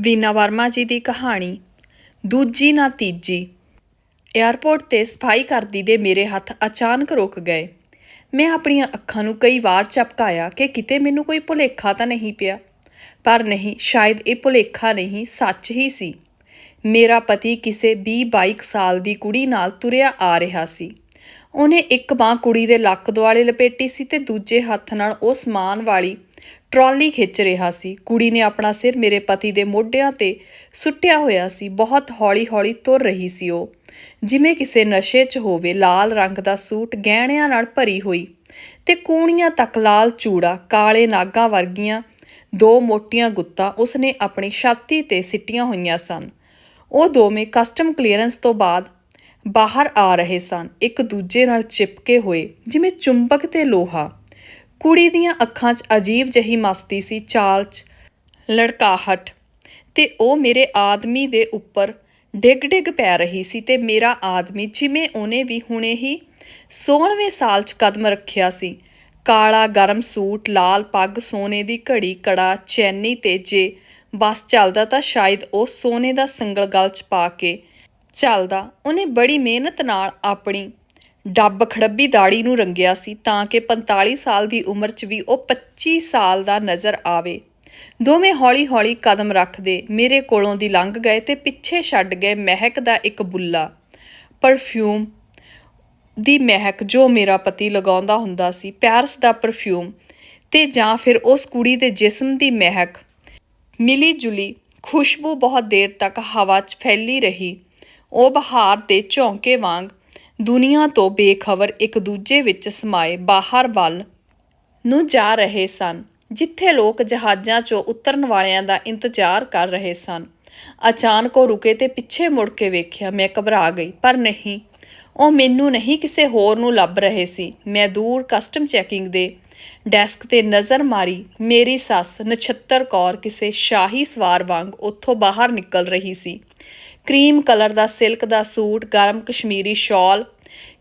ਵੀਨਾ ਵਰਮਾ ਜੀ ਦੀ ਕਹਾਣੀ, ਦੂਜੀ ਨਾ ਤੀਜੀ। ਏਅਰਪੋਰਟ ਤੇ ਸਫ਼ਾਈ ਕਰਦੀ ਦੇ ਮੇਰੇ ਹੱਥ ਅਚਾਨਕ ਰੁਕ ਗਏ। ਮੈਂ ਆਪਣੀਆਂ ਅੱਖਾਂ ਨੂੰ ਕਈ ਵਾਰ ਝਪਕਾਇਆ ਕਿ ਕਿਤੇ ਮੈਨੂੰ ਕੋਈ ਭੁਲੇਖਾ ਤਾਂ ਨਹੀਂ ਪਿਆ। ਪਰ ਨਹੀਂ, ਸ਼ਾਇਦ ਇਹ ਭੁਲੇਖਾ ਨਹੀਂ, ਸੱਚ ਹੀ ਸੀ। ਮੇਰਾ ਪਤੀ ਕਿਸੇ 20-22 ਸਾਲ ਦੀ ਕੁੜੀ ਨਾਲ ਤੁਰਿਆ ਆ ਰਿਹਾ ਸੀ। ਉਹਨੇ ਇੱਕ ਬਾਹ ਕੁੜੀ ਦੇ ਲੱਕ ਦੁਆਲੇ ਲਪੇਟੀ ਸੀ ਤੇ ਦੂਜੇ ਹੱਥ ਨਾਲ ਉਹ ਸਮਾਨ ਵਾਲੀ ਟਰਾਲੀ ਖਿੱਚ ਰਿਹਾ ਸੀ। ਕੁੜੀ ਨੇ ਆਪਣਾ ਸਿਰ ਮੇਰੇ ਪਤੀ ਦੇ ਮੋਢਿਆਂ ਤੇ ਸੁੱਟਿਆ ਹੋਇਆ ਸੀ। ਬਹੁਤ ਹੌਲੀ-ਹੌਲੀ ਤੁਰ ਰਹੀ ਸੀ ਉਹ। ਜਿਵੇਂ ਕਿਸੇ ਨਸ਼ੇ 'ਚ ਹੋਵੇ, ਲਾਲ ਰੰਗ ਦਾ ਸੂਟ ਗਹਿਣਿਆਂ ਨਾਲ ਭਰੀ ਹੋਈ ਤੇ ਕੂਣੀਆਂ ਤੱਕ ਲਾਲ ਚੂੜਾ, ਕਾਲੇ ਨਾਗਾਂ ਵਰਗੀਆਂ ਦੋ ਮੋਟੀਆਂ ਗੁੱਤਾਂ ਉਸਨੇ ਆਪਣੀ ਛਾਤੀ ਤੇ ਸਿੱਟੀਆਂ ਹੋਈਆਂ ਸਨ। ਉਹ ਦੋਵੇਂ ਕਸਟਮ ਕਲੀਅਰੈਂਸ ਤੋਂ ਬਾਅਦ ਬਾਹਰ ਆ ਰਹੇ ਸਨ। ਇੱਕ ਦੂਜੇ ਨਾਲ ਚਿਪਕੇ ਹੋਏ, ਜਿਵੇਂ ਚੁੰਬਕ ਤੇ ਲੋਹਾ। ਕੁੜੀ ਦੀਆਂ ਅੱਖਾਂ 'ਚ ਅਜੀਬ ਜਹੀ ਮਸਤੀ ਸੀ, ਚਾਲ 'ਚ ਲੜਕਾਹਟ। ਤੇ ਉਹ ਮੇਰੇ ਆਦਮੀ ਦੇ ਉੱਪਰ ਡਿੱਗ ਡਿੱਗ ਪੈ ਰਹੀ ਸੀ ਤੇ ਮੇਰਾ ਆਦਮੀ ਜਿਵੇਂ ਉਹਨੇ ਵੀ ਹੁਣੇ ਹੀ 16ਵੇਂ ਸਾਲ 'ਚ ਕਦਮ ਰੱਖਿਆ ਸੀ। ਕਾਲਾ ਗਰਮ ਸੂਟ, ਲਾਲ ਪੱਗ, ਸੋਨੇ ਦੀ ਘੜੀ, ਕੜਾ, ਚੈਨੀ ਤੇ ਜੇ ਬਸ ਚੱਲਦਾ ਤਾਂ ਸ਼ਾਇਦ ਉਹ ਸੋਨੇ ਦਾ ਸੰਗਲ ਗਲ 'ਚ ਪਾ ਕੇ ਚੱਲਦਾ। ਉਹਨੇ ਬੜੀ ਮਿਹਨਤ ਨਾਲ ਆਪਣੀ ਡੱਬ ਖੜੱਬੀ ਦਾੜੀ ਨੂੰ ਰੰਗਿਆ ਸੀ ਤਾਂ ਕਿ 45 ਸਾਲ ਦੀ ਉਮਰ 'ਚ ਵੀ ਉਹ 25 ਸਾਲ ਦਾ ਨਜ਼ਰ ਆਵੇ। ਦੋਵੇਂ ਹੌਲੀ-ਹੌਲੀ ਕਦਮ ਰੱਖਦੇ ਮੇਰੇ ਕੋਲੋਂ ਦੀ ਲੰਘ ਗਏ ਤੇ ਪਿੱਛੇ ਛੱਡ ਗਏ ਮਹਿਕ ਦਾ ਇੱਕ ਬੁੱਲਾ। ਪਰਫਿਊਮ ਦੀ ਮਹਿਕ ਜੋ ਮੇਰਾ ਪਤੀ ਲਗਾਉਂਦਾ ਹੁੰਦਾ ਸੀ, ਪੈਰਸ ਦਾ ਪਰਫਿਊਮ ਤੇ ਜਾਂ ਫਿਰ ਉਸ ਕੁੜੀ ਦੇ ਜਿਸਮ ਦੀ ਮਹਿਕ। ਮਿਲੀ ਜੁਲੀ ਖੁਸ਼ਬੂ ਬਹੁਤ ਦੇਰ ਤੱਕ ਹਵਾ 'ਚ ਫੈਲੀ ਰਹੀ। ਉਹ ਬਹਾਰ ਦੇ ਝੌਂਕੇ ਵਾਂਗ ਦੁਨੀਆ ਤੋਂ ਬੇਖਬਰ ਇੱਕ ਦੂਜੇ ਵਿੱਚ ਸਮਾਏ ਬਾਹਰ ਵੱਲ ਨੂੰ ਜਾ ਰਹੇ ਸਨ, ਜਿੱਥੇ ਲੋਕ ਜਹਾਜ਼ਾਂ 'ਚੋਂ ਉਤਰਨ ਵਾਲਿਆਂ ਦਾ ਇੰਤਜ਼ਾਰ ਕਰ ਰਹੇ ਸਨ। ਅਚਾਨਕ ਉਹ ਰੁਕੇ ਤੇ ਪਿੱਛੇ ਮੁੜ ਕੇ ਵੇਖਿਆ, ਮੈਂ ਘਬਰਾ ਗਈ, ਪਰ ਨਹੀਂ, ਉਹ ਮੈਨੂੰ ਨਹੀਂ, ਕਿਸੇ ਹੋਰ ਨੂੰ ਲੱਭ ਰਹੇ ਸੀ। ਮੈਂ ਦੂਰ ਕਸਟਮ ਚੈਕਿੰਗ ਦੇ ਡੈਸਕ ਤੇ ਨਜ਼ਰ ਮਾਰੀ। ਮੇਰੀ ਸੱਸ ਨਛੱਤਰ ਕੌਰ ਕਿਸੇ ਸ਼ਾਹੀ ਸਵਾਰ ਵਾਂਗ ਉੱਥੋਂ ਬਾਹਰ ਨਿਕਲ ਰਹੀ ਸੀ। ਕਰੀਮ ਕਲਰ ਦਾ ਸਿਲਕ ਦਾ ਸੂਟ, ਗਰਮ ਕਸ਼ਮੀਰੀ ਸ਼ਾਲ,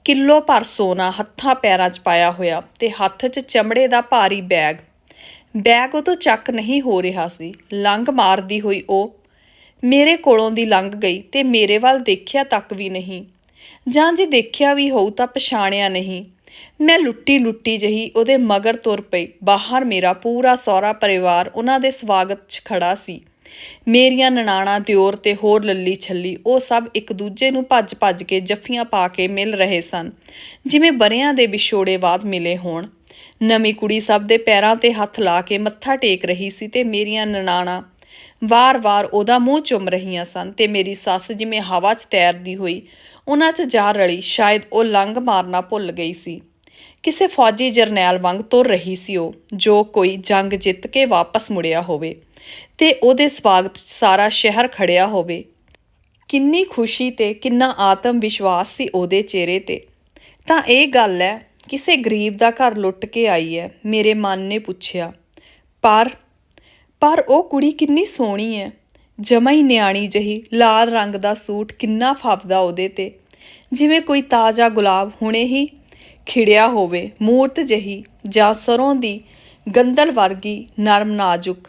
ਕਿਲੋ ਭਰ ਸੋਨਾ ਹੱਥਾਂ ਪੈਰਾਂ 'ਚ ਪਾਇਆ ਹੋਇਆ ਤੇ ਹੱਥ 'ਚ ਚਮੜੇ ਦਾ ਭਾਰੀ ਬੈਗ। ਬੈਗ ਉਹ ਤੋਂ ਚੱਕ ਨਹੀਂ ਹੋ ਰਿਹਾ ਸੀ। ਲੰਘ ਮਾਰਦੀ ਹੋਈ ਉਹ ਮੇਰੇ ਕੋਲੋਂ ਦੀ ਲੰਘ ਗਈ ਤੇ ਮੇਰੇ ਵੱਲ ਦੇਖਿਆ ਤੱਕ ਵੀ ਨਹੀਂ। ਜਾਂ ਜੇ ਦੇਖਿਆ ਵੀ ਹੋਊ ਤਾਂ ਪਛਾਣਿਆ ਨਹੀਂ। ਮੈਂ ਲੁੱਟੀ ਲੁੱਟੀ ਜਹੀ ਉਹਦੇ ਮਗਰ ਤੁਰ ਪਈ। ਬਾਹਰ ਮੇਰਾ ਪੂਰਾ ਸਹੁਰਾ ਪਰਿਵਾਰ ਉਹਨਾਂ ਦੇ ਸਵਾਗਤ 'ਚ ਖੜਾ ਸੀ। ਮੇਰੀਆਂ ਨਨਾਣਾ ਦਿਓਰ ਤੇ ਹੋਰ ਲੱਲੀ ਛੱਲੀ, ਉਹ ਸਭ ਇੱਕ ਦੂਜੇ ਨੂੰ ਭੱਜ ਭੱਜ ਕੇ ਜੱਫੀਆਂ ਪਾ ਕੇ ਮਿਲ ਰਹੇ ਸਨ। ਜਿਵੇਂ ਬਰਿਆਂ ਦੇ ਵਿਛੋੜੇ ਬਾਅਦ ਮਿਲੇ ਹੋਣ। ਨਵੀਂ ਕੁੜੀ ਸਭ ਦੇ ਪੈਰਾਂ ਤੇ ਹੱਥ ਲਾ ਕੇ ਮੱਥਾ ਟੇਕ ਰਹੀ ਸੀ ਤੇ ਮੇਰੀਆਂ ਨਨਾਣਾ ਵਾਰ-ਵਾਰ ਉਹਦਾ ਮੂੰਹ ਚੁੰਮ ਰਹੀਆਂ ਸਨ ਤੇ ਮੇਰੀ ਸੱਸ ਜਿਵੇਂ ਹਵਾ 'ਚ ਤੈਰਦੀ ਹੋਈ, ਉਹਨਾਂ 'ਚ ਜਾ ਰਲੀ, ਸ਼ਾਇਦ ਉਹ ਲੰਗ ਮਾਰਨਾ ਭੁੱਲ ਗਈ ਸੀ। ਕਿਸੇ ਫੌਜੀ ਜਰਨੈਲ ਵਾਂਗ ਤੁਰ ਰਹੀ ਸੀ ਉਹ, ਜੋ ਕੋਈ ਜੰਗ ਜਿੱਤ ਕੇ ਵਾਪਸ ਮੁੜਿਆ ਹੋਵੇ ਤੇ ਉਹਦੇ ਸਵਾਗਤ 'ਚ ਸਾਰਾ ਸ਼ਹਿਰ ਖੜਿਆ ਹੋਵੇ। ਕਿੰਨੀ ਖੁਸ਼ੀ ਤੇ ਕਿੰਨਾ ਆਤਮ ਵਿਸ਼ਵਾਸ ਸੀ ਉਹਦੇ ਚਿਹਰੇ ਤੇ। ਤਾਂ ਇਹ ਗੱਲ ਹੈ, ਕਿਸੇ ਗਰੀਬ ਦਾ ਘਰ ਲੁੱਟ ਕੇ ਆਈ ਹੈ, ਮੇਰੇ ਮਨ ਨੇ ਪੁੱਛਿਆ। ਪਰ ਪਰ ਉਹ ਕੁੜੀ ਕਿੰਨੀ ਸੋਹਣੀ ਹੈ। ਜਮਾ ਹੀ ਨਿਆਣੀ ਜਹੀ, ਲਾਲ ਰੰਗ ਦਾ ਸੂਟ ਕਿੰਨਾ ਫੱਬਦਾ ਉਹਦੇ ਤੇ। ਜਿਵੇਂ ਕੋਈ ਤਾਜ਼ਾ ਗੁਲਾਬ ਹੁਣੇ ਹੀ ਖਿੜਿਆ ਹੋਵੇ, ਮੂਰਤ ਜਹੀ ਜਾਂ ਸਰੋਂ ਦੀ ਗੰਦਲ ਵਰਗੀ ਨਰਮ ਨਾਜ਼ੁਕ,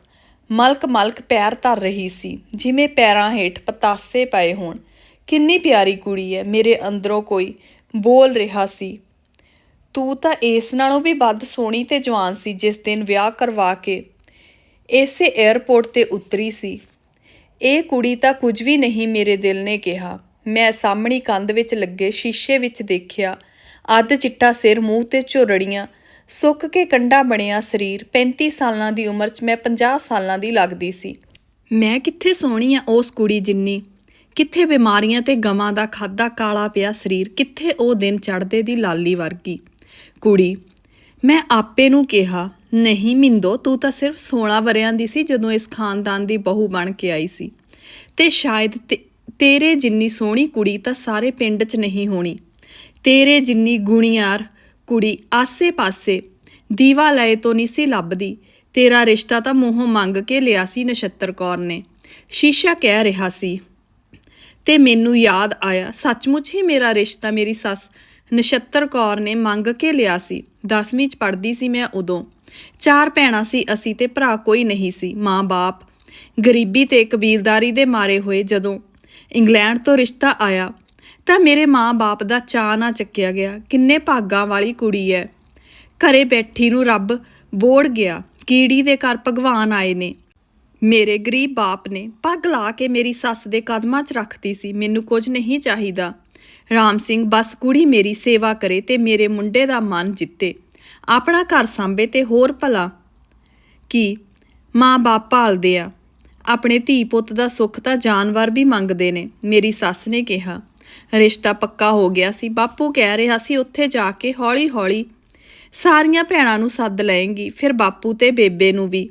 ਮਲਕ ਮਲਕ ਪੈਰ ਧਰ ਰਹੀ ਸੀ, ਜਿਵੇਂ ਪੈਰਾਂ ਹੇਠ ਪਤਾਸੇ ਪਏ ਹੋਣ। ਕਿੰਨੀ ਪਿਆਰੀ ਕੁੜੀ ਹੈ ਮੇਰੇ ਅੰਦਰੋਂ ਕੋਈ ਬੋਲ ਰਿਹਾ ਸੀ। ਤੂੰ ਤਾਂ ਇਸ ਨਾਲੋਂ ਵੀ ਵੱਧ ਸੋਹਣੀ ਤੇ ਜਵਾਨ ਸੀ, ਜਿਸ ਦਿਨ ਵਿਆਹ ਕਰਵਾ ਕੇ ਇਸੇ 에ਅਰਪੋਰਟ ਤੇ ਉਤਰੀ ਸੀ। ਇਹ ਕੁੜੀ ਤਾਂ ਕੁਝ ਵੀ ਨਹੀਂ ਮੇਰੇ ਦਿਲ ਨੇ ਕਿਹਾ। ਮੈਂ ਸਾਹਮਣੀ ਕੰਧ ਵਿੱਚ ਲੱਗੇ ਸ਼ੀਸ਼ੇ ਵਿੱਚ ਦੇਖਿਆ ਅੱਧ ਚਿੱਟਾ ਸਿਰ ਮੂੰਹ ਤੇ ਝੁਰੜੀਆਂ, ਸੁੱਕ ਕੇ ਕੰਡਾ ਬਣਿਆ ਸਰੀਰ 35 ਸਾਲਾਂ ਦੀ ਉਮਰ 'ਚ ਮੈਂ 50 ਸਾਲਾਂ ਦੀ ਲੱਗਦੀ ਸੀ। ਮੈਂ ਕਿੱਥੇ ਸੋਹਣੀ ਆ ਉਸ ਕੁੜੀ ਜਿੰਨੀ? ਕਿੱਥੇ ਬਿਮਾਰੀਆਂ ਤੇ ਗਮਾਂ ਦਾ ਖਾਦਾ ਕਾਲਾ ਪਿਆ ਸਰੀਰ? ਕਿੱਥੇ ਉਹ ਦਿਨ ਚੜ੍ਹਦੇ ਦੀ ਲਾਲੀ ਵਰਗੀ? ਕੁੜੀ, ਮੈਂ ਆਪੇ ਨੂੰ ਕਿਹਾ, ਨਹੀਂ ਮਿੰਦੋ, ਤੂੰ ਤਾਂ ਸਿਰਫ 16 ਵਰਿਆਂ ਦੀ ਸੀ ਜਦੋਂ ਇਸ ਖਾਨਦਾਨ ਦੀ ਬਹੂ ਬਣ ਕੇ ਆਈ ਸੀ। ਤੇ ਸ਼ਾਇਦ ਤੇ- ਤੇਰੇ ਜਿੰਨੀ ਸੋਹਣੀ ਕੁੜੀ ਤਾਂ ਸਾਰੇ ਪਿੰਡ 'ਚ ਨਹੀਂ ਹੋਣੀ। ਤੇਰੇ ਜਿੰਨੀ ਗੁਣੀਆਰ ਕੁੜੀ ਆਸੇ-ਪਾਸੇ ਦੀਵਾ ਲਏ ਤੋਂ ਨਹੀਂ ਸੀ ਲੱਭਦੀ, ਤੇਰਾ ਰਿਸ਼ਤਾ ਤਾਂ ਮੂੰਹੋਂ ਮੰਗ ਕੇ ਲਿਆ ਸੀ ਨਛੱਤਰ ਕੌਰ ਨੇ। ਸ਼ੀਸ਼ਾ ਕਹਿ ਰਿਹਾ ਸੀ, ਤੇ ਮੈਨੂੰ ਯਾਦ ਆਇਆ, ਸੱਚਮੁੱਚ ਹੀ ਮੇਰਾ ਰਿਸ਼ਤਾ ਮੇਰੀ ਸੱਸ ਨਛੱਤਰ ਕੌਰ ਨੇ ਮੰਗ ਕੇ ਲਿਆ ਸੀ। 10ਵੀਂ ਚ ਪੜ੍ਹਦੀ ਸੀ ਮੈਂ ਉਦੋਂ। ਚਾਰ ਭੈਣਾਂ ਸੀ ਅਸੀਂ ਤੇ ਭਰਾ ਕੋਈ ਨਹੀਂ ਸੀ ਮਾਂ-ਬਾਪ ਗਰੀਬੀ ਤੇ ਕਬੀਲਦਾਰੀ ਦੇ ਮਾਰੇ ਹੋਏ ਜਦੋਂ ਇੰਗਲੈਂਡ ਤੋਂ ਰਿਸ਼ਤਾ ਆਇਆ ਤਾਂ ਮੇਰੇ ਮਾਂ-ਬਾਪ ਦਾ ਚਾਅ ਨਾ ਚੱਕਿਆ ਗਿਆ। ਕਿੰਨੇ ਭਾਗਾਂ ਵਾਲੀ ਕੁੜੀ ਐ। ਘਰੇ ਬੈਠੀ ਨੂੰ ਰੱਬ ਬੋੜ ਗਿਆ। ਕੀੜੀ ਦੇ ਘਰ ਭਗਵਾਨ ਆਏ ਨੇ। ਮੇਰੇ ਗਰੀਬ ਬਾਪ ਨੇ ਪੱਗ ਲਾ ਕੇ ਮੇਰੀ ਸੱਸ ਦੇ ਕਦਮਾਂ 'ਚ ਰੱਖਤੀ ਸੀ। ਮੈਨੂੰ ਕੁਝ ਨਹੀਂ ਚਾਹੀਦਾ। ਰਾਮ ਸਿੰਘ, ਬਸ ਕੁੜੀ ਮੇਰੀ ਸੇਵਾ ਕਰੇ ਤੇ ਮੇਰੇ ਮੁੰਡੇ ਦਾ ਮਨ ਜਿੱਤੇ। ਆਪਣਾ ਘਰ ਸੰਭੇ ਤੇ ਹੋਰ ਭਲਾ। ਕੀ ਮਾਂ-ਬਾਪ ਭਾਲਦੇ ਆ। ਆਪਣੇ ਧੀ ਪੁੱਤ ਦਾ ਸੁੱਖ ਤਾਂ ਜਾਨਵਰ ਵੀ ਮੰਗਦੇ ਨੇ, ਮੇਰੀ ਸੱਸ ਨੇ ਕਿਹਾ। ਰਿਸ਼ਤਾ ਪੱਕਾ ਹੋ ਗਿਆ ਸੀ। ਬਾਪੂ ਕਹਿ ਰਿਹਾ ਸੀ, ਉੱਥੇ ਜਾ ਕੇ ਹੌਲੀ-ਹੌਲੀ ਸਾਰੀਆਂ ਭੈਣਾਂ ਨੂੰ ਸੱਦ ਲਏਂਗੀ, ਫਿਰ ਬਾਪੂ ਤੇ ਬੇਬੇ ਨੂੰ ਵੀ।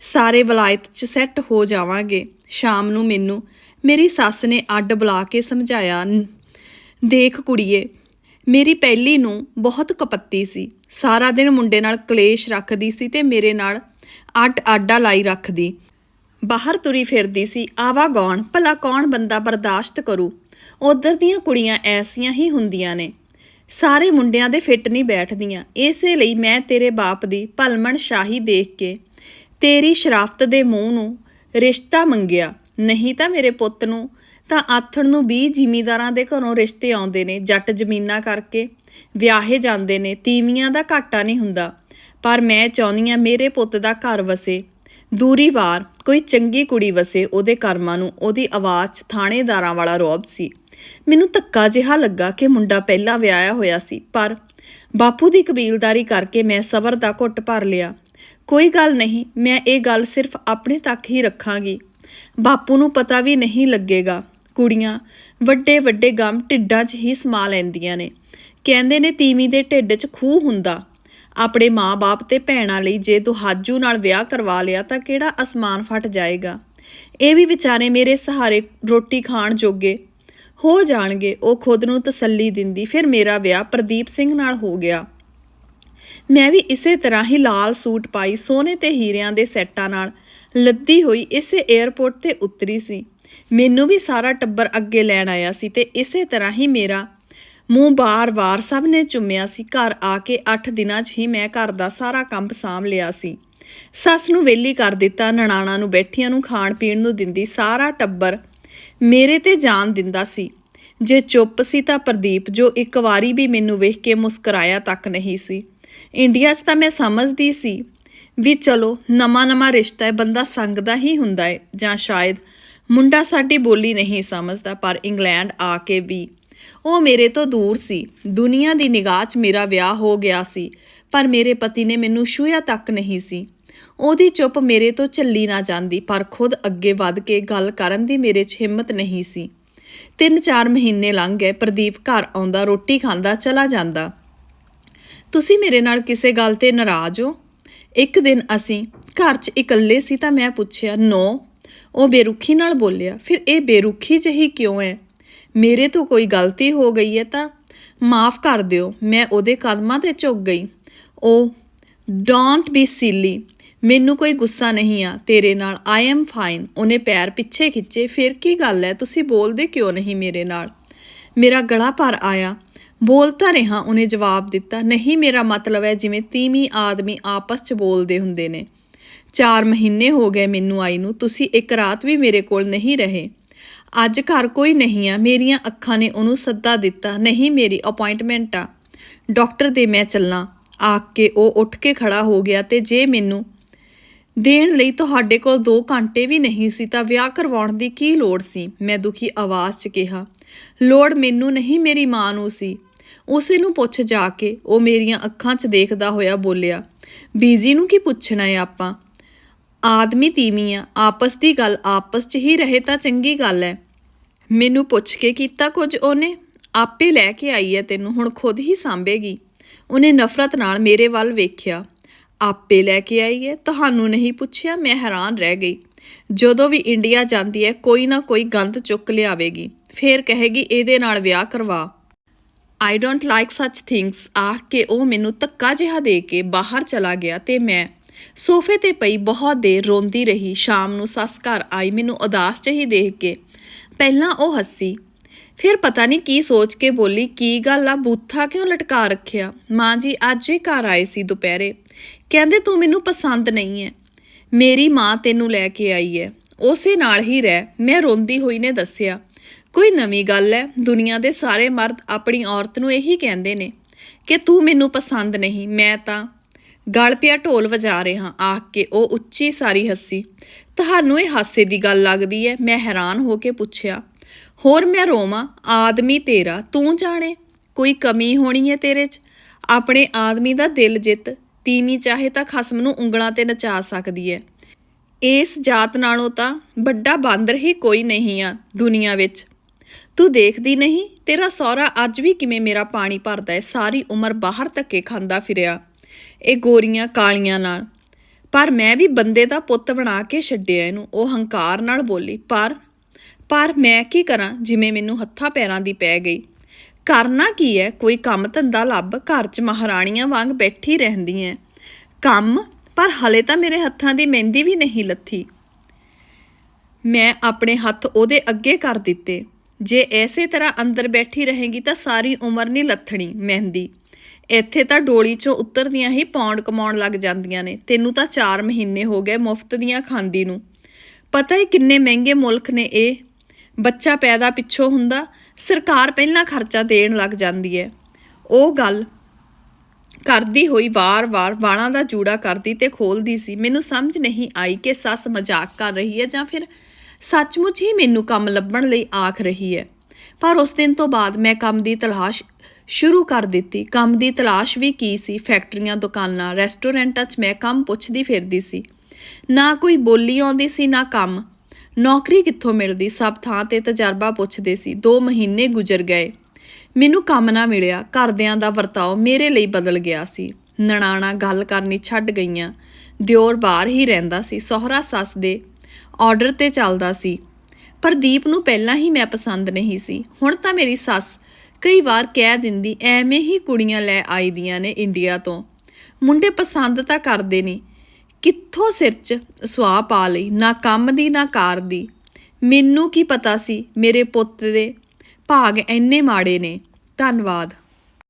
ਸਾਰੇ ਵਲਾਇਤ 'ਚ ਸੈੱਟ ਹੋ ਜਾਵਾਂਗੇ। ਸ਼ਾਮ ਨੂੰ ਮੈਨੂੰ ਮੇਰੀ ਸੱਸ ਨੇ ਅੱਡ ਬੁਲਾ ਕੇ ਸਮਝਾਇਆ, ਦੇਖ ਕੁੜੀਏ, ਮੇਰੀ ਪਹਿਲੀ ਨੂੰ ਬਹੁਤ ਕਪੱਤੀ ਸੀ। ਸਾਰਾ ਦਿਨ ਮੁੰਡੇ ਨਾਲ ਕਲੇਸ਼ ਰੱਖਦੀ ਸੀ ਤੇ ਮੇਰੇ ਨਾਲ ਅੱਡ ਆਡਾ ਲਾਈ ਰੱਖਦੀ। ਬਾਹਰ ਤੁਰੀ ਫਿਰਦੀ ਸੀ, ਆਵਾ ਗੌਣ ਭਲਾ ਕੌਣ ਬੰਦਾ ਬਰਦਾਸ਼ਤ ਕਰੂ? ਉਧਰ ਦੀਆਂ ਕੁੜੀਆਂ ਐਸੀਆਂ ਹੀ ਹੁੰਦੀਆਂ ਨੇ। ਸਾਰੇ ਮੁੰਡਿਆਂ ਦੇ ਫਿੱਟ ਨਹੀਂ ਬੈਠਦੀਆਂ। ਇਸੇ ਲਈ ਮੈਂ ਤੇਰੇ ਬਾਪ ਦੀ ਭਲਮਣ ਸ਼ਾਹੀ ਦੇਖ ਕੇ ਤੇਰੀ ਸ਼ਰਾਫਤ ਦੇ ਮੂੰਹ ਨੂੰ ਰਿਸ਼ਤਾ ਮੰਗਿਆ। ਨਹੀਂ ਤਾਂ ਮੇਰੇ ਪੁੱਤ ਨੂੰ ਤਾਂ ਆਥਣ ਨੂੰ 20 ਜ਼ਿਮੀਂਦਾਰਾਂ ਦੇ ਘਰੋਂ ਰਿਸ਼ਤੇ ਆਉਂਦੇ ਨੇ। ਜੱਟ ਜ਼ਮੀਨਾਂ ਕਰਕੇ ਵਿਆਹੇ ਜਾਂਦੇ ਨੇ। ਤੀਵੀਆਂ ਦਾ ਘਾਟਾ ਨਹੀਂ ਹੁੰਦਾ। ਪਰ ਮੈਂ ਚਾਹੁੰਦੀ ਆ ਮੇਰੇ ਪੁੱਤ ਦਾ ਘਰ ਵਸੇ। ਦੂਰੀ ਵਾਰ ਕੋਈ ਚੰਗੀ ਕੁੜੀ ਵਸੇ ਉਹਦੇ ਕਰਮਾਂ ਨੂੰ, ਉਹਦੀ ਆਵਾਜ਼ 'ਚ ਥਾਣੇਦਾਰਾਂ ਵਾਲਾ ਰੌਬ ਸੀ। ਮੈਨੂੰ ਧੱਕਾ ਜਿਹਾ ਲੱਗਾ ਕਿ ਮੁੰਡਾ ਪਹਿਲਾਂ ਵਿਆਹਿਆ ਹੋਇਆ ਸੀ, ਪਰ ਬਾਪੂ ਦੀ ਕਬੀਲਦਾਰੀ ਕਰਕੇ ਮੈਂ ਸਬਰ ਦਾ ਘੁੱਟ ਭਰ ਲਿਆ। ਕੋਈ ਗੱਲ ਨਹੀਂ, ਮੈਂ ਇਹ ਗੱਲ ਸਿਰਫ ਆਪਣੇ ਤੱਕ ਹੀ ਰੱਖਾਂਗੀ। ਬਾਪੂ ਨੂੰ ਪਤਾ ਵੀ ਨਹੀਂ ਲੱਗੇਗਾ। ਕੁੜੀਆਂ ਵੱਡੇ ਵੱਡੇ ਗਮ ਢਿੱਡਾਂ 'ਚ ਹੀ ਸਮਾ ਲੈਂਦੀਆਂ ਨੇ। ਕਹਿੰਦੇ ਨੇ ਤੀਵੀਂ ਦੇ ਢਿੱਡ 'ਚ ਖੂਹ ਹੁੰਦਾ। ਆਪਣੇ ਮਾਂ-ਬਾਪ ਤੇ ਭੈਣਾਂ ਲਈ ਜੇ ਤੂੰ ਹਾਜੂ ਨਾਲ ਵਿਆਹ ਕਰਵਾ ਲਿਆ ਤਾਂ ਕਿਹੜਾ ਅਸਮਾਨ ਫਟ ਜਾਏਗਾ? ਇਹ ਵੀ ਵਿਚਾਰੇ ਮੇਰੇ ਸਹਾਰੇ ਰੋਟੀ ਖਾਣ ਜੋਗੇ ਹੋ ਜਾਣਗੇ। ਉਹ ਖੁਦ ਨੂੰ ਤਸੱਲੀ ਦਿੰਦੀ, ਫਿਰ ਮੇਰਾ ਵਿਆਹ ਪ੍ਰਦੀਪ ਸਿੰਘ ਨਾਲ ਹੋ ਗਿਆ। ਮੈਂ ਵੀ ਇਸੇ ਤਰ੍ਹਾਂ ਹੀ ਲਾਲ ਸੂਟ ਪਾਈ, ਸੋਨੇ ਤੇ ਹੀਰਿਆਂ ਦੇ ਸੈੱਟਾਂ ਨਾਲ ਲੱਦੀ ਹੋਈ, ਇਸੇ 에ਅਰਪੋਰਟ ਤੇ ਉਤਰੀ ਸੀ। ਮੈਨੂੰ ਵੀ ਸਾਰਾ ਟੱਬਰ ਅੱਗੇ ਲੈਣ ਆਇਆ ਸੀ ਤੇ ਇਸੇ ਤਰ੍ਹਾਂ ਹੀ ਮੇਰਾ ਮੂੰਹ ਬਾਰ-ਬਾਰ ਸਭ ਨੇ ਚੁੰਮਿਆ ਸੀ। ਘਰ ਆ ਕੇ 8 ਦਿਨਾਂ 'ਚ ਹੀ ਮੈਂ ਘਰ ਦਾ ਸਾਰਾ ਕੰਮ ਸਾਂਭ ਲਿਆ ਸੀ। ਸੱਸ ਨੂੰ ਵੇਲੀ ਕਰ ਦਿੱਤਾ, ਨਣਾਣਾ ਨੂੰ ਬੈਠੀਆਂ ਨੂੰ ਖਾਣ ਪੀਣ ਨੂੰ ਦਿੰਦੀ, ਸਾਰਾ ਟੱਬਰ ਮੇਰੇ ਤੇ ਜਾਨ ਦਿੰਦਾ ਸੀ। ਜੇ ਚੁੱਪ ਸੀ ਤਾਂ ਪ੍ਰਦੀਪ, ਜੋ ਇੱਕ ਵਾਰੀ ਵੀ ਮੈਨੂੰ ਵੇਖ ਕੇ ਮੁਸਕਰਾਇਆ ਤੱਕ ਨਹੀਂ ਸੀ। ਇੰਡੀਆ 'ਚ ਤਾਂ ਮੈਂ ਸਮਝਦੀ ਸੀ ਵੀ ਚਲੋ, ਨਵਾਂ ਨਵਾਂ ਰਿਸ਼ਤਾ ਹੈ, ਬੰਦਾ ਸੰਗਦਾ ਹੀ ਹੁੰਦਾ ਹੈ ਜਾਂ ਸ਼ਾਇਦ ਮੁੰਡਾ ਸਾਡੀ ਬੋਲੀ ਨਹੀਂ ਸਮਝਦਾ, ਪਰ ਇੰਗਲੈਂਡ ਆ ਕੇ ਵੀ ਉਹ ਮੇਰੇ ਤੋਂ ਦੂਰ ਸੀ। ਦੁਨੀਆ ਦੀ ਨਿਗਾਹ 'ਚ ਮੇਰਾ ਵਿਆਹ ਹੋ ਗਿਆ ਸੀ, ਪਰ ਮੇਰੇ ਪਤੀ ਨੇ ਮੈਨੂੰ ਛੂਹਿਆ ਤੱਕ ਨਹੀਂ ਸੀ। ਉਹਦੀ ਚੁੱਪ ਮੇਰੇ ਤੋਂ ਚੱਲੀ ਨਾ ਜਾਂਦੀ, ਪਰ ਖੁਦ ਅੱਗੇ ਵੱਧ ਕੇ ਗੱਲ ਕਰਨ ਦੀ ਮੇਰੇ 'ਚ ਹਿੰਮਤ ਨਹੀਂ ਸੀ। ਤਿੰਨ ਚਾਰ ਮਹੀਨੇ ਲੰਘ ਗਏ, ਪ੍ਰਦੀਪ ਘਰ ਆਉਂਦਾ, ਰੋਟੀ ਖਾਂਦਾ, ਚਲਾ ਜਾਂਦਾ। ਤੁਸੀਂ ਮੇਰੇ ਨਾਲ ਕਿਸੇ ਗੱਲ ਤੇ ਨਾਰਾਜ਼ ਹੋ? ਇੱਕ ਦਿਨ ਅਸੀਂ ਘਰ 'ਚ ਇਕੱਲੇ ਸੀ ਤਾਂ ਮੈਂ ਪੁੱਛਿਆ, ਨੋ। ਉਹ ਬੇਰੁਖੀ ਨਾਲ ਬੋਲਿਆ, ਫਿਰ ਇਹ ਬੇਰੁਖੀ ਜਹੀ ਕਿਉਂ ਹੈ? ਮੇਰੇ ਤੋਂ ਕੋਈ ਗਲਤੀ ਹੋ ਗਈ ਹੈ ਤਾਂ ਮਾਫ ਕਰ ਦਿਓ, ਮੈਂ ਉਹਦੇ ਕਦਮਾਂ ਤੇ ਝੁਕ ਗਈ। ਉਹ ਡੋਂਟ ਬੀ ਸਿਲੀ ਮੈਨੂੰ ਕੋਈ ਗੁੱਸਾ ਨਹੀਂ ਆ, ਤੇਰੇ ਨਾਲ ਆਈ ਐਮ ਫਾਈਨ ਉਹਨੇ ਪੈਰ ਪਿੱਛੇ ਖਿੱਚੇ, ਫਿਰ ਕੀ ਗੱਲ ਹੈ, ਤੁਸੀਂ ਬੋਲਦੇ ਕਿਉਂ ਨਹੀਂ ਮੇਰੇ ਨਾਲ? ਮੇਰਾ ਗਲਾ ਭਰ ਆਇਆ। ਬੋਲਤਾ ਰਿਹਾ, ਉਹਨੇ ਜਵਾਬ ਦਿੱਤਾ, ਨਹੀਂ, ਮੇਰਾ ਮਤਲਬ ਹੈ ਜਿਵੇਂ ਤੀਵੀਂ ਆਦਮੀ ਆਪਸ 'ਚ ਬੋਲਦੇ ਹੁੰਦੇ ਨੇ। 4 ਮਹੀਨੇ ਹੋ ਗਏ ਮੈਨੂੰ ਆਈ ਨੂੰ, ਤੁਸੀਂ ਇੱਕ ਰਾਤ ਵੀ ਮੇਰੇ ਕੋਲ ਨਹੀਂ ਰਹੇ। ਅੱਜ ਘਰ ਕੋਈ ਨਹੀਂ ਆ, ਮੇਰੀਆਂ ਅੱਖਾਂ ਨੇ ਉਹਨੂੰ ਸੱਦਾ ਦਿੱਤਾ, ਨਹੀਂ ਮੇਰੀ ਅਪਾਇੰਟਮੈਂਟ ਆ। ਡਾਕਟਰ ਦੇ ਮੈਂ ਚੱਲਾਂ, ਆਖ ਕੇ ਉਹ ਉੱਠ ਕੇ ਖੜਾ ਹੋ ਗਿਆ ਤੇ ਜੇ ਮੈਨੂੰ ਦੇਣ ਲਈ ਤੁਹਾਡੇ ਕੋਲ 2 ਘੰਟੇ ਵੀ ਨਹੀਂ ਸੀ ਤਾਂ ਵਿਆਹ ਕਰਵਾਉਣ ਦੀ ਕੀ ਲੋੜ ਸੀ? ਮੈਂ ਦੁਖੀ ਆਵਾਜ਼ 'ਚ ਕਿਹਾ, ਲੋੜ ਮੈਨੂੰ ਨਹੀਂ ਮੇਰੀ ਮਾਂ ਨੂੰ ਸੀ। ਉਸੇ ਨੂੰ ਪੁੱਛ ਜਾ ਕੇ ਉਹ ਮੇਰੀਆਂ ਅੱਖਾਂ 'ਚ ਦੇਖਦਾ ਹੋਇਆ ਬੋਲਿਆ, ਬੀਜੀ ਨੂੰ ਕੀ ਪੁੱਛਣਾ ਹੈ ਆਪਾਂ? ਆਦਮੀ ਤੀਵੀਆਂ, ਆਪਸ ਦੀ ਗੱਲ ਆਪਸ 'ਚ ਹੀ ਰਹੇ ਤਾਂ ਚੰਗੀ ਗੱਲ ਹੈ ਮੈਨੂੰ ਪੁੱਛ ਕੇ ਕੀਤਾ ਕੁਝ ਉਹਨੇ? ਆਪੇ ਲੈ ਕੇ ਆਈ ਹੈ ਤੈਨੂੰ, ਹੁਣ ਖੁਦ ਹੀ ਸਾਂਭੇਗੀ। ਉਹਨੇ ਨਫ਼ਰਤ ਨਾਲ ਮੇਰੇ ਵੱਲ ਵੇਖਿਆ। ਆਪੇ ਲੈ ਕੇ ਆਈ ਹੈ ਤੁਹਾਨੂੰ ਨਹੀਂ ਪੁੱਛਿਆ, ਮੈਂ ਹੈਰਾਨ ਰਹਿ ਗਈ। ਜਦੋਂ ਵੀ ਇੰਡੀਆ ਜਾਂਦੀ ਹੈ ਕੋਈ ਨਾ ਕੋਈ ਗੰਦ ਚੁੱਕ ਲਿਆਵੇਗੀ। ਫੇਰ ਕਹੇਗੀ, ਇਹਦੇ ਨਾਲ ਵਿਆਹ ਕਰਵਾ। I don't like such things ਆਖ ਕੇ ਉਹ ਮੈਨੂੰ ਧੱਕਾ ਜਿਹਾ ਦੇ ਕੇ ਬਾਹਰ ਚਲਾ ਗਿਆ ਤੇ ਮੈਂ ਸੋਫੇ ਤੇ ਪਈ ਬਹੁਤ ਦੇਰ ਰੋਂਦੀ ਰਹੀ। ਸ਼ਾਮ ਨੂੰ ਸੱਸ ਘਰ ਆਈ, ਮੈਨੂੰ ਉਦਾਸ ਜਿਹੀ ਦੇਖ ਕੇ। ਪਹਿਲਾਂ ਉਹ ਹੱਸੀ। ਫਿਰ ਪਤਾ ਨਹੀਂ ਕੀ ਸੋਚ ਕੇ ਬੋਲੀ, ਕੀ ਗੱਲ ਆ, ਬੂਥਾ ਕਿਉਂ ਲਟਕਾ ਰੱਖਿਆ? ਮਾਂ ਜੀ ਅੱਜ ਹੀ ਘਰ ਆਏ ਸੀ ਦੁਪਹਿਰੇ। ਕਹਿੰਦੇ, ਤੂੰ ਮੈਨੂੰ ਪਸੰਦ ਨਹੀਂ ਹੈ ਮੇਰੀ ਮਾਂ ਤੈਨੂੰ ਲੈ ਕੇ ਆਈ ਹੈ ਉਸੇ ਨਾਲ ਹੀ ਰਹਿ। ਮੈਂ ਰੋਂਦੀ ਹੋਈ ਨੇ ਦੱਸਿਆ, ਕੋਈ ਨਵੀਂ ਗੱਲ ਹੈ ਦੁਨੀਆ ਦੇ ਸਾਰੇ ਮਰਦ ਆਪਣੀ ਔਰਤ ਨੂੰ ਇਹੀ ਕਹਿੰਦੇ ਨੇ ਕਿ ਤੂੰ ਮੈਨੂੰ ਪਸੰਦ ਨਹੀਂ। ਮੈਂ ਤਾਂ ਗਲ ਪਿਆ ਢੋਲ ਵਜਾ ਰਿਹਾ, ਆਖ ਕੇ ਉਹ ਉੱਚੀ ਸਾਰੀ ਹੱਸੀ। ਤੁਹਾਨੂੰ ਇਹ ਹਾਸੇ ਦੀ ਗੱਲ ਲੱਗਦੀ ਹੈ ਮੈਂ ਹੈਰਾਨ ਹੋ ਕੇ ਪੁੱਛਿਆ। ਹੋਰ ਮੈਂ ਰੋਵਾਂ? ਆਦਮੀ ਤੇਰਾ, ਤੂੰ ਜਾਣੇ? ਕੋਈ ਕਮੀ ਹੋਣੀ ਹੈ ਤੇਰੇ 'ਚ? ਆਪਣੇ ਆਦਮੀ ਦਾ ਦਿਲ ਜਿੱਤ, ਤੀਵੀਂ ਚਾਹੇ ਤਾਂ ਖਸਮ ਨੂੰ ਉਂਗਲਾਂ ਤੇ ਨਚਾ ਸਕਦੀ ਹੈ ਇਸ ਜਾਤ ਨਾਲੋਂ ਤਾਂ ਵੱਡਾ ਬਾਂਦਰ ਹੀ ਕੋਈ ਨਹੀਂ ਆ ਦੁਨੀਆ ਵਿੱਚ। ਤੂੰ ਦੇਖਦੀ ਨਹੀਂ? ਤੇਰਾ ਸਹੁਰਾ ਅੱਜ ਵੀ ਕਿਵੇਂ ਮੇਰਾ ਪਾਣੀ ਭਰਦਾ ਹੈ ਸਾਰੀ ਉਮਰ ਬਾਹਰ ਧੱਕੇ ਖਾਂਦਾ ਫਿਰਿਆ। ਇਹ ਗੋਰੀਆਂ ਕਾਲੀਆਂ ਨਾਲ। ਪਰ ਮੈਂ ਵੀ ਬੰਦੇ ਦਾ ਪੁੱਤ ਬਣਾ ਕੇ ਛੱਡਿਆ ਇਹਨੂੰ। ਉਹ ਹੰਕਾਰ ਨਾਲ ਬੋਲੀ, ਪਰ ਪਰ ਮੈਂ ਕੀ ਕਰਾਂ ਜਿਵੇਂ ਮੈਨੂੰ ਹੱਥਾਂ ਪੈਰਾਂ ਦੀ ਪੈ ਗਈ? ਕਰਨਾ ਕੀ ਹੈ ਕੋਈ ਕੰਮ ਧੰਦਾ ਲੱਭ ਘਰ 'ਚ ਮਹਾਰਾਣੀਆਂ ਵਾਂਗ ਬੈਠੀ ਰਹਿੰਦੀ ਐ। ਕੰਮ? ਪਰ ਹਲੇ ਤਾਂ ਮੇਰੇ ਹੱਥਾਂ ਦੀ ਮਹਿੰਦੀ ਵੀ ਨਹੀਂ ਲੱਥੀ। ਮੈਂ ਆਪਣੇ ਹੱਥ ਉਹਦੇ ਅੱਗੇ ਕਰ ਦਿੱਤੇ। ਜੇ ਐਸੇ ਤਰ੍ਹਾਂ ਅੰਦਰ ਬੈਠੀ ਰਹੇਗੀ ਤਾਂ ਸਾਰੀ ਉਮਰ ਨਹੀਂ ਲੱਥਣੀ ਮਹਿੰਦੀ। ਇੱਥੇ ਤਾਂ ਡੋਲੀ ਚੋਂ ਉਤਰਦੀਆਂ ਹੀ ਪੌਂਡ ਕਮਾਉਣ ਲੱਗ ਜਾਂਦੀਆਂ ਨੇ। ਤੈਨੂੰ ਤਾਂ 4 ਮਹੀਨੇ ਹੋ ਗਏ ਮੁਫਤ ਦੀਆਂ ਖਾਂਦੀ ਨੂੰ। ਪਤਾ ਹੈ ਕਿੰਨੇ ਮਹਿੰਗੇ ਮੁਲਕ ਨੇ ਇਹ। ਬੱਚਾ ਪੈਦਾ ਪਿੱਛੋਂ ਹੁੰਦਾ, ਸਰਕਾਰ ਪਹਿਲਾਂ ਖਰਚਾ ਦੇਣ ਲੱਗ ਜਾਂਦੀ ਹੈ ਉਹ ਗੱਲ ਕਰਦੀ ਹੋਈ ਵਾਰ-ਵਾਰ ਵਾਲਾਂ ਦਾ ਜੂੜਾ ਕਰਦੀ ਤੇ ਖੋਲਦੀ ਸੀ। ਮੈਨੂੰ ਸਮਝ ਨਹੀਂ ਆਈ ਕਿ ਸੱਸ ਮਜ਼ਾਕ ਕਰ ਰਹੀ ਹੈ ਜਾਂ ਫਿਰ ਸੱਚਮੁੱਚ ਹੀ ਮੈਨੂੰ ਕੰਮ ਲੱਭਣ ਲਈ ਆਖ ਰਹੀ ਹੈ ਪਰ ਉਸ ਦਿਨ ਤੋਂ ਬਾਅਦ ਮੈਂ ਕੰਮ ਦੀ ਤਲਾਸ਼ ਸ਼ੁਰੂ ਕਰ ਦਿੱਤੀ। ਕੰਮ ਦੀ ਤਲਾਸ਼ ਵੀ ਕੀ ਸੀ? ਫੈਕਟਰੀਆਂ, ਦੁਕਾਨਾਂ, ਰੈਸਟੋਰੈਂਟਾਂ 'ਚ ਮੈਂ ਕੰਮ ਪੁੱਛਦੀ ਫਿਰਦੀ ਸੀ। ਨਾ ਕੋਈ ਬੋਲੀ ਆਉਂਦੀ ਸੀ, ਨਾ ਕੰਮ। ਨੌਕਰੀ ਕਿੱਥੋਂ ਮਿਲਦੀ? ਸਭ ਥਾਂ ਤੇ ਤਜਰਬਾ ਪੁੱਛਦੇ ਸੀ। 2 ਮਹੀਨੇ ਗੁਜ਼ਰ ਗਏ। ਮੈਨੂੰ ਕੰਮ ਨਾ ਮਿਲਿਆ। ਘਰਦਿਆਂ ਦਾ ਵਰਤਾਓ ਮੇਰੇ ਲਈ ਬਦਲ ਗਿਆ ਸੀ। ਨਣਾਣਾ ਗੱਲ ਕਰਨੀ ਛੱਡ ਗਈਆਂ। ਦਿਓਰ ਬਾਹਰ ਹੀ ਰਹਿੰਦਾ ਸੀ। ਸਹੁਰਾ, ਸੱਸ ਦੇ ਆਰਡਰ ਤੇ ਚੱਲਦਾ ਸੀ। ਪਰ ਦੀਪ ਨੂੰ ਪਹਿਲਾਂ ਹੀ ਮੈਂ ਪਸੰਦ ਨਹੀਂ ਸੀ। ਹੁਣ ਤਾਂ ਮੇਰੀ ਸੱਸ ਕਈ ਵਾਰ ਕਹਿ ਦਿੰਦੀ, ਐਵੇਂ ਹੀ ਕੁੜੀਆਂ ਲੈ ਆਈ ਦੀਆਂ ਨੇ ਇੰਡੀਆ ਤੋਂ। ਮੁੰਡੇ ਪਸੰਦ ਤਾਂ ਕਰਦੇ ਨਹੀਂ ਕਿੱਥੋਂ ਸਿਰ 'ਚ ਸੁਆਹ ਪਾ ਲਈ, ਨਾ ਕੰਮ ਦੀ, ਨਾ ਕਾਰ ਦੀ? ਮੈਨੂੰ ਕੀ ਪਤਾ ਸੀ ਮੇਰੇ ਪੁੱਤ ਦੇ ਭਾਗ ਇੰਨੇ ਮਾੜੇ ਨੇ? ਧੰਨਵਾਦ।